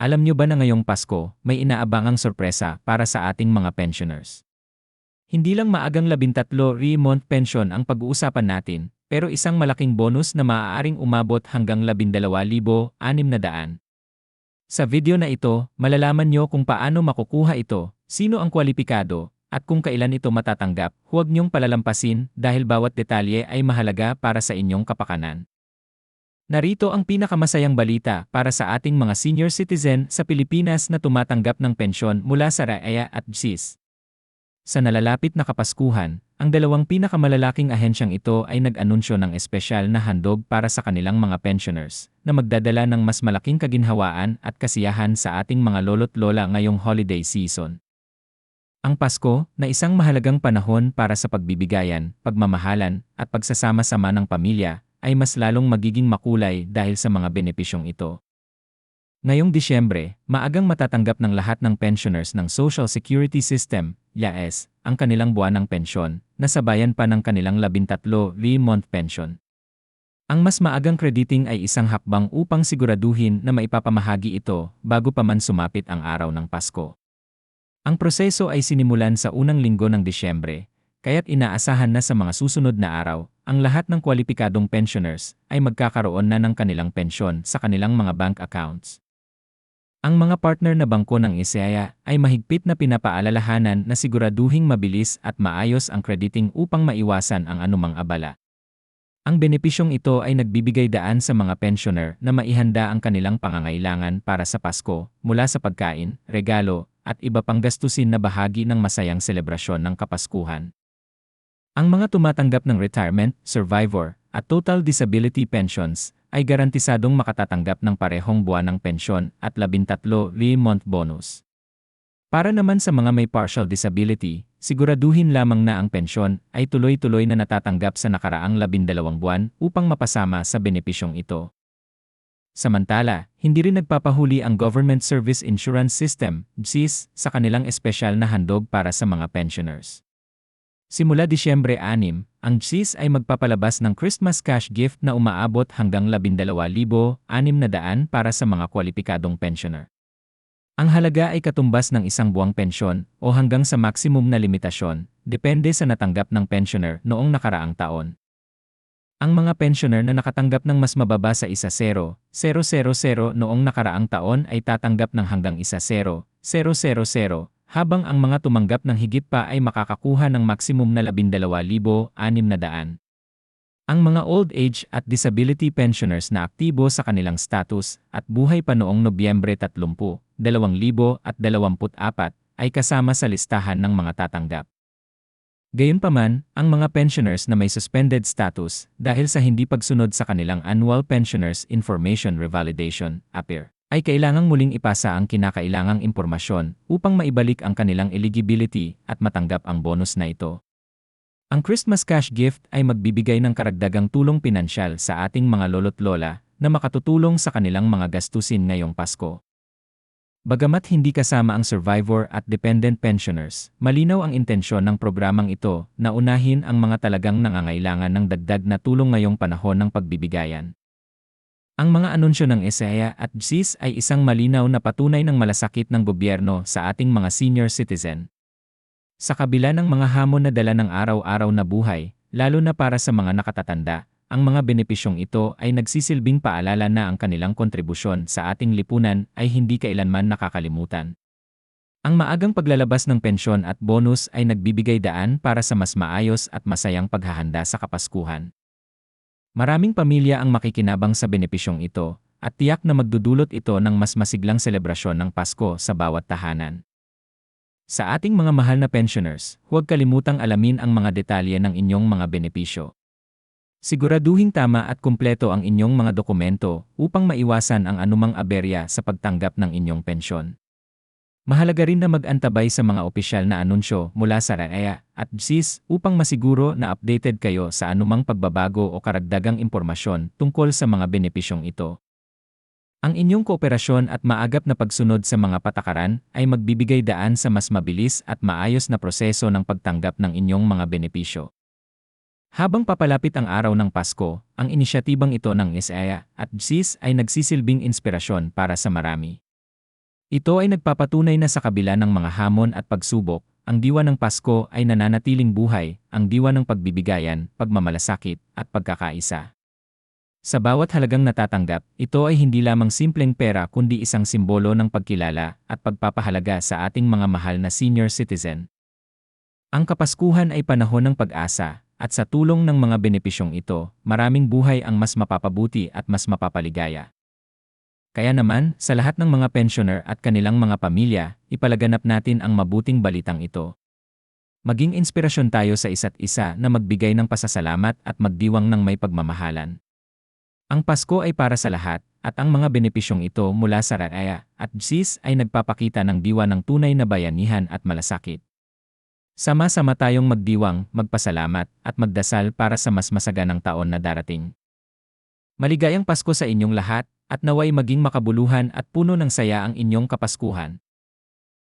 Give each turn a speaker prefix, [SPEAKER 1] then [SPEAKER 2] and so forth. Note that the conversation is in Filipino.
[SPEAKER 1] Alam nyo ba na ngayong Pasko, may inaabangang sorpresa para sa ating mga pensioners? Hindi lang maagang labintatlo re-month pension ang pag-uusapan natin, pero isang malaking bonus na maaaring umabot hanggang 12,600. Sa video na ito, malalaman nyo kung paano makukuha ito, sino ang kwalipikado, at kung kailan ito matatanggap. Huwag niyong palalampasin dahil bawat detalye ay mahalaga para sa inyong kapakanan. Narito ang pinakamasayang balita para sa ating mga senior citizen sa Pilipinas na tumatanggap ng pensyon mula sa RAEA at GSIS. Sa nalalapit na Kapaskuhan, ang dalawang pinakamalalaking ahensyang ito ay nag-anunsyo ng espesyal na handog para sa kanilang mga pensioners na magdadala ng mas malaking kaginhawaan at kasiyahan sa ating mga lolo't lola ngayong holiday season. Ang Pasko, na isang mahalagang panahon para sa pagbibigayan, pagmamahalan, at pagsasama-sama ng pamilya, ay mas lalong magiging makulay dahil sa mga benepisyong ito. Ngayong Disyembre, maagang matatanggap ng lahat ng pensioners ng Social Security System, YAS, ang kanilang buwan ng pensyon, na sabayan pa ng kanilang 13 month pension. Ang mas maagang crediting ay isang hakbang upang siguraduhin na maipapamahagi ito bago pa man sumapit ang araw ng Pasko. Ang proseso ay sinimulan sa unang linggo ng Disyembre, kaya't inaasahan na sa mga susunod na araw, ang lahat ng kwalipikadong pensioners ay magkakaroon na ng kanilang pensyon sa kanilang mga bank accounts. Ang mga partner na bangko ng ISEA ay mahigpit na pinapaalalahanan na siguraduhing mabilis at maayos ang crediting upang maiwasan ang anumang abala. Ang benepisyong ito ay nagbibigay daan sa mga pensioner na maihanda ang kanilang pangangailangan para sa Pasko, mula sa pagkain, regalo, at iba pang gastusin na bahagi ng masayang selebrasyon ng Kapaskuhan. Ang mga tumatanggap ng retirement, survivor, at total disability pensions ay garantisadong makatatanggap ng parehong buwan ng pensyon at 13 month bonus. Para naman sa mga may partial disability, siguraduhin lamang na ang pensyon ay tuloy-tuloy na natatanggap sa nakaraang 12 buwan upang mapasama sa benepisyong ito. Samantala, hindi rin nagpapahuli ang Government Service Insurance System, GSIS, sa kanilang espesyal na handog para sa mga pensioners. Simula Disyembre 6, ang GSIS ay magpapalabas ng Christmas cash gift na umaabot hanggang 12,600 para sa mga kwalipikadong pensioner. Ang halaga ay katumbas ng isang buwang pensyon o hanggang sa maximum na limitasyon, depende sa natanggap ng pensioner noong nakaraang taon. Ang mga pensioner na nakatanggap ng mas mababa sa isa 0, 000 noong nakaraang taon ay tatanggap ng hanggang isa 0, 000 habang ang mga tumanggap ng higit pa ay makakakuha ng maksimum na 12,600. Ang mga old age at disability pensioners na aktibo sa kanilang status at buhay pa noong Nobyembre 30, 2024 ay kasama sa listahan ng mga tatanggap. Gayunpaman, ang mga pensioners na may suspended status dahil sa hindi pagsunod sa kanilang Annual Pensioners Information Revalidation, APIR, ay kailangang muling ipasa ang kinakailangang impormasyon upang maibalik ang kanilang eligibility at matanggap ang bonus na ito. Ang Christmas cash gift ay magbibigay ng karagdagang tulong pinansyal sa ating mga lolo't lola na makatutulong sa kanilang mga gastusin ngayong Pasko. Bagamat hindi kasama ang survivor at dependent pensioners, malinaw ang intensyon ng programang ito na unahin ang mga talagang nangangailangan ng dagdag na tulong ngayong panahon ng pagbibigayan. Ang mga anunsyo ng ESEA at GSIS ay isang malinaw na patunay ng malasakit ng gobyerno sa ating mga senior citizen. Sa kabila ng mga hamon na dala ng araw-araw na buhay, lalo na para sa mga nakatatanda, ang mga benepisyong ito ay nagsisilbing paalala na ang kanilang kontribusyon sa ating lipunan ay hindi kailanman nakakalimutan. Ang maagang paglalabas ng pensyon at bonus ay nagbibigay daan para sa mas maayos at masayang paghahanda sa Kapaskuhan. Maraming pamilya ang makikinabang sa benepisyong ito, at tiyak na magdudulot ito ng mas masiglang selebrasyon ng Pasko sa bawat tahanan. Sa ating mga mahal na pensioners, huwag kalimutang alamin ang mga detalye ng inyong mga benepisyo. Siguraduhing tama at kumpleto ang inyong mga dokumento upang maiwasan ang anumang aberya sa pagtanggap ng inyong pensyon. Mahalaga rin na mag-antabay sa mga opisyal na anunsyo mula sa RAEA at GSIS upang masiguro na updated kayo sa anumang pagbabago o karagdagang impormasyon tungkol sa mga benepisyong ito. Ang inyong kooperasyon at maagap na pagsunod sa mga patakaran ay magbibigay daan sa mas mabilis at maayos na proseso ng pagtanggap ng inyong mga benepisyo. Habang papalapit ang araw ng Pasko, ang inisyatibang ito ng ISEA at GSIS ay nagsisilbing inspirasyon para sa marami. Ito ay nagpapatunay na sa kabila ng mga hamon at pagsubok, ang diwa ng Pasko ay nananatiling buhay, ang diwa ng pagbibigayan, pagmamalasakit, at pagkakaisa. Sa bawat halagang natatanggap, ito ay hindi lamang simpleng pera kundi isang simbolo ng pagkilala at pagpapahalaga sa ating mga mahal na senior citizen. Ang Kapaskuhan ay panahon ng pag-asa, at sa tulong ng mga benepisyong ito, maraming buhay ang mas mapapabuti at mas mapapaligaya. Kaya naman, sa lahat ng mga pensioner at kanilang mga pamilya, ipalaganap natin ang mabuting balitang ito. Maging inspirasyon tayo sa isa't isa na magbigay ng pasasalamat at magdiwang ng may pagmamahalan. Ang Pasko ay para sa lahat, at ang mga benepisyong ito mula sa Raya at GSIS ay nagpapakita ng diwa ng tunay na bayanihan at malasakit. Sama-sama tayong magdiwang, magpasalamat, at magdasal para sa mas masaganang taon na darating. Maligayang Pasko sa inyong lahat, at naway maging makabuluhan at puno ng saya ang inyong kapaskuhan.